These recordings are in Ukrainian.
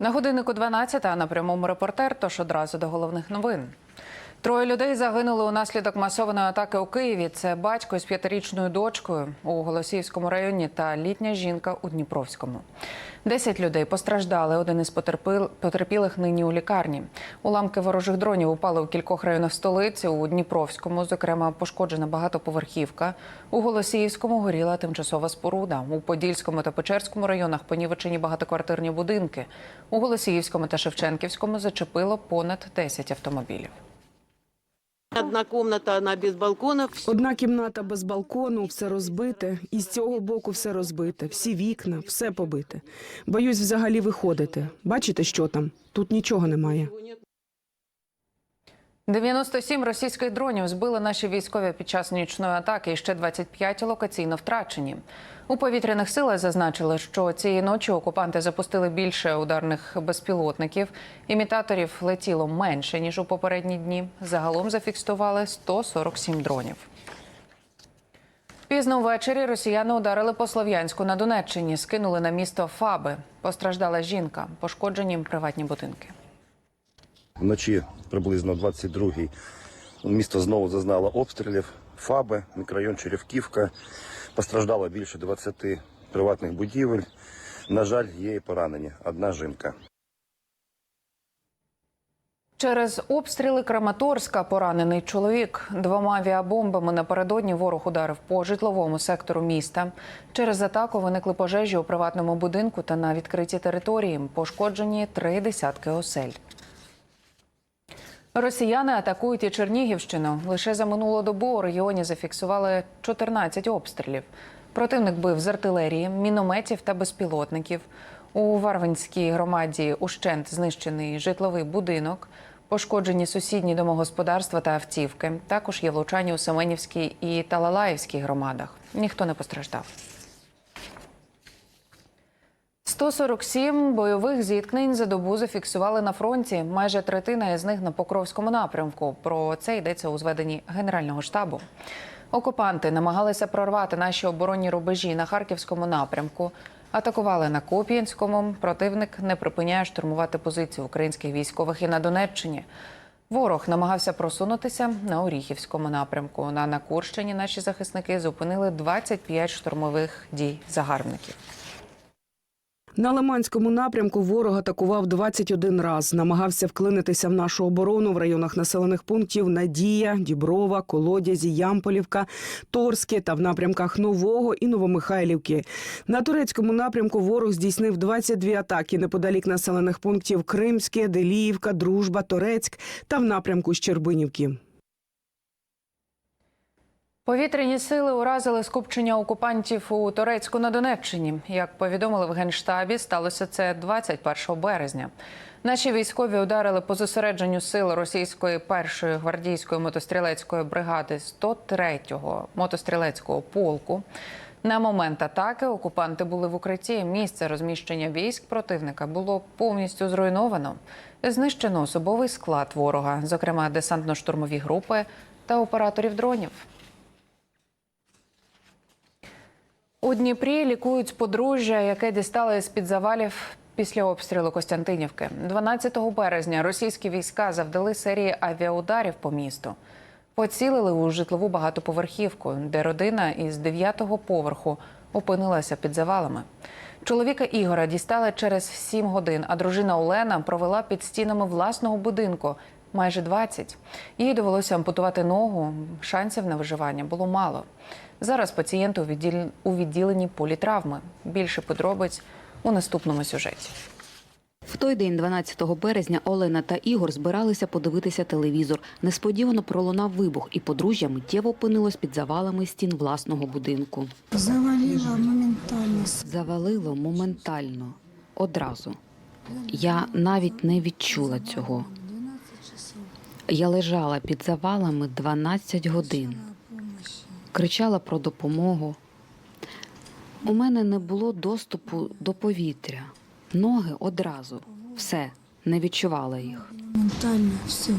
На годиннику 12, на прямому репортер, тож одразу до головних новин. Троє людей загинули унаслідок масованої атаки у Києві. Це батько із п'ятирічною дочкою у Голосіївському районі та літня жінка у Дніпровському. Десять людей постраждали. Один із потерпілих нині у лікарні. Уламки ворожих дронів упали у кількох районах столиці. У Дніпровському, зокрема, пошкоджена багатоповерхівка. У Голосіївському горіла тимчасова споруда. У Подільському та Печерському районах понівечені багатоквартирні будинки. У Голосіївському та Шевченківському зачепило понад 10 автомобілів. Одна кімната, вона без балкона. Одна кімната без балкону, все розбите, і з цього боку все розбите, всі вікна, все побите. Боюсь взагалі виходити. Бачите, що там? Тут нічого немає. 97 російських дронів збили наші військові під час нічної атаки, і ще 25 локаційно втрачені. У повітряних силах зазначили, що цієї ночі окупанти запустили більше ударних безпілотників. Імітаторів летіло менше ніж у попередні дні. Загалом зафіксували 147 дронів. Пізно ввечері росіяни ударили по Слов'янську на Донеччині, скинули на місто Фаби. Постраждала жінка, пошкоджені приватні будинки. Вночі приблизно 22-й місто знову зазнало обстрілів. ФАБи, мікрорайон Черевківка. Постраждало більше 20 приватних будівель. На жаль, є і поранені. Одна жінка. Через обстріли Краматорська поранений чоловік. Двома авіабомбами напередодні ворог ударив по житловому сектору міста. Через атаку виникли пожежі у приватному будинку та на відкритій території. Пошкоджені три десятки осель. Росіяни атакують і Чернігівщину. Лише за минулу добу у регіоні зафіксували 14 обстрілів. Противник бив з артилерії, мінометів та безпілотників. У Варвинській громаді ущент знищений житловий будинок, пошкоджені сусідні домогосподарства та автівки. Також є влучання у Семенівській і Талалаївській громадах. Ніхто не постраждав. 147 бойових зіткнень за добу зафіксували на фронті. Майже третина із них на Покровському напрямку. Про це йдеться у зведенні Генерального штабу. Окупанти намагалися прорвати наші оборонні рубежі на харківському напрямку. Атакували на Куп'янському. Противник не припиняє штурмувати позиції українських військових і на Донеччині. Ворог намагався просунутися на Оріхівському напрямку. На, на Курщині наші захисники зупинили 25 штурмових дій загарбників. На Лиманському напрямку ворог атакував 21 раз. Намагався вклинитися в нашу оборону в районах населених пунктів Надія, Діброва, Колодязі, Ямполівка, Торське та в напрямках Нового і Новомихайлівки. На турецькому напрямку ворог здійснив 22 атаки неподалік населених пунктів Кримське, Деліївка, Дружба, Торецьк та в напрямку Щербинівки. Повітряні сили уразили скупчення окупантів у Торецьку на Донеччині. Як повідомили в генштабі, сталося це 21 березня. Наші військові ударили по зосередженню сил російської першої гвардійської мотострілецької бригади 103-го мотострілецького полку. На момент атаки окупанти були в укритті. Місце розміщення військ противника було повністю зруйновано. Знищено особовий склад ворога, зокрема десантно-штурмові групи та операторів дронів. У Дніпрі лікують подружжя, яке дістали з під завалів після обстрілу Костянтинівки. 12 березня російські війська завдали серії авіаударів по місту. Поцілили у житлову багатоповерхівку, де родина із 9-го поверху опинилася під завалами. Чоловіка Ігора дістали через 7 годин, а дружина Олена провела під стінами власного будинку майже 20. Їй довелося ампутувати ногу. Шансів на виживання було мало. Зараз пацієнти у відділ- у відділенні політравми. Більше подробиць у наступному сюжеті. В той день, 12 березня, Олена та Ігор збиралися подивитися телевізор. Несподівано пролунав вибух, і подружжя миттєво опинилось під завалами стін власного будинку. Завалила моментально. Завалило моментально, одразу. Я навіть не відчула цього. Я лежала під завалами 12 годин, кричала про допомогу. У мене не було доступу до повітря. Ноги одразу. Все, не відчувала їх. Ментально все.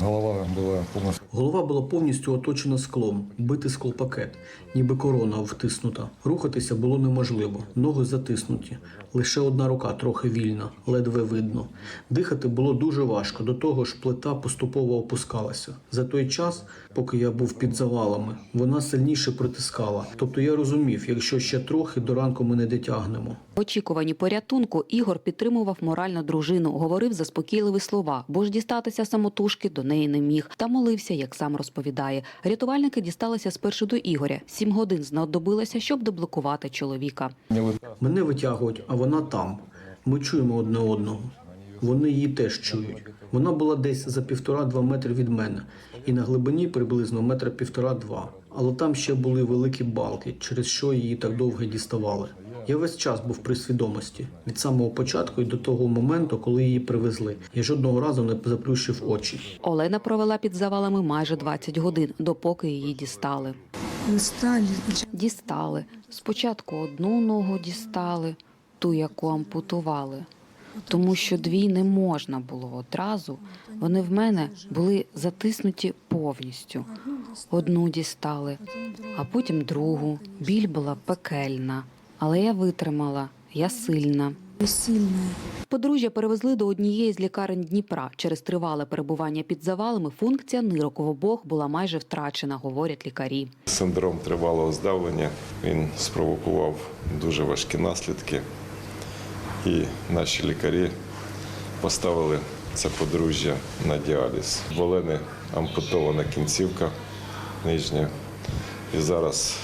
Голова була полностью Голова була повністю оточена склом, битий склопакет, ніби корона втиснута. Рухатися було неможливо, ноги затиснуті. Лише одна рука трохи вільна, ледве видно. Дихати було дуже важко, до того ж плита поступово опускалася. За той час, поки я був під завалами, вона сильніше притискала. Тобто я розумів, якщо ще трохи, до ранку ми не дотягнемо. В очікуванні порятунку Ігор підтримував морально дружину, говорив заспокійливі слова, бо ж дістатися самотужки до неї не міг. Та молився, як сам розповідає. Рятувальники дісталися спершу до Ігоря. Сім годин знадобилося, щоб деблокувати чоловіка. Мене витягують, а вона там. Ми чуємо одне одного. Вони її теж чують. Вона була десь за півтора-два метри від мене, і на глибині приблизно метра півтора-два. Але там ще були великі балки, через що її так довго діставали. Я весь час був при свідомості від самого початку і до того моменту, коли її привезли. Я жодного разу не заплющив очі. Олена провела під завалами майже 20 годин, допоки її дістали. Сначала. Дістали. Спочатку одну ногу дістали, ту, яку ампутували. Тому що дві не можна було одразу. Вони в мене були затиснуті повністю. Одну дістали, а потім другу. Біль була пекельна. Але я витримала, я сильна. Подружжя перевезли до однієї з лікарень Дніпра. Через тривале перебування під завалами функція нирок в обох була майже втрачена, говорять лікарі. Синдром тривалого здавлення він спровокував дуже важкі наслідки. І наші лікарі поставили це подружжя на діаліз. В Олени ампутована кінцівка нижня. І зараз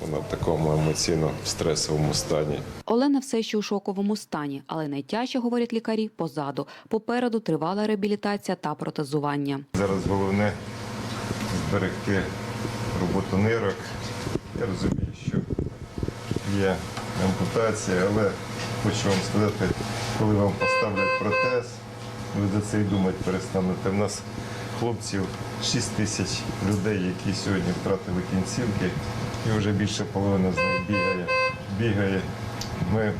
вона в такому емоційно стресовому стані. Олена все ще у шоковому стані, але найтяжче, говорять лікарі, позаду. Попереду тривала реабілітація та протезування. Зараз головне зберегти роботу нирок. Я розумію, що є ампутація, але хочу вам сказати, коли вам поставлять протез, ви за це і думати перестанете. У нас хлопців 6 тисяч людей, які сьогодні втратили кінцівки, і вже більше половини з них бігає. бігає. Ми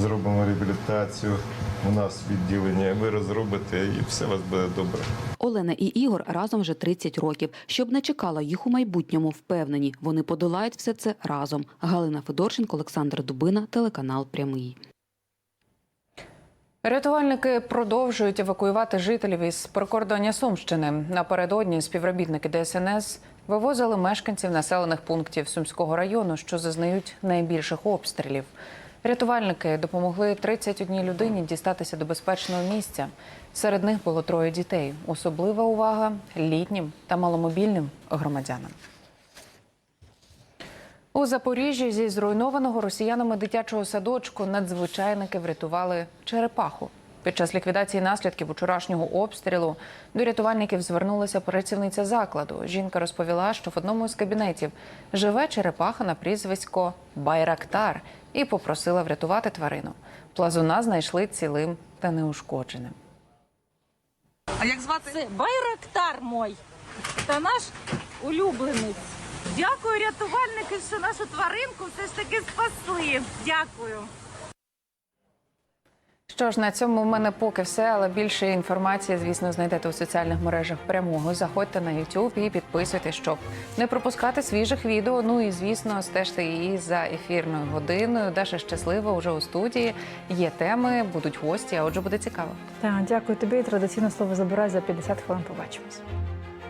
зробимо реабілітацію. У нас відділення, ви розробите і все у вас буде добре. Олена і Ігор разом вже 30 років. Щоб не чекало їх у майбутньому, впевнені, вони подолають все це разом. Галина Федорченко, Олександр Дубина, телеканал Прямий. Рятувальники продовжують евакуювати жителів із прикордоння Сумщини. Напередодні співробітники ДСНС вивозили мешканців населених пунктів Сумського району, що зазнають найбільших обстрілів. Рятувальники допомогли 31 людині дістатися до безпечного місця. Серед них було троє дітей. Особлива увага літнім та маломобільним громадянам. У Запоріжжі зі зруйнованого росіянами дитячого садочку надзвичайники врятували черепаху. Під час ліквідації наслідків вчорашнього обстрілу до рятувальників звернулася працівниця закладу. Жінка розповіла, що в одному з кабінетів живе черепаха на прізвисько Байрактар і попросила врятувати тварину. Плазуна знайшли цілим та неушкодженим. А як звати? Це Байрактар мой. Та наш улюбленець. Дякую, рятувальники, що нашу тваринку все ж таки спасли. Дякую. Що ж, на цьому в мене поки все, але більше інформації, звісно, знайдете у соціальних мережах прямого. Заходьте на YouTube і підписуйтесь, щоб не пропускати свіжих відео. Ну і звісно, стежте її за ефірною годиною. Даша щаслива вже у студії. Є теми, будуть гості. А отже, буде цікаво. Так, дякую тобі. Традиційно слово забирай за 50 хвилин. Побачимось.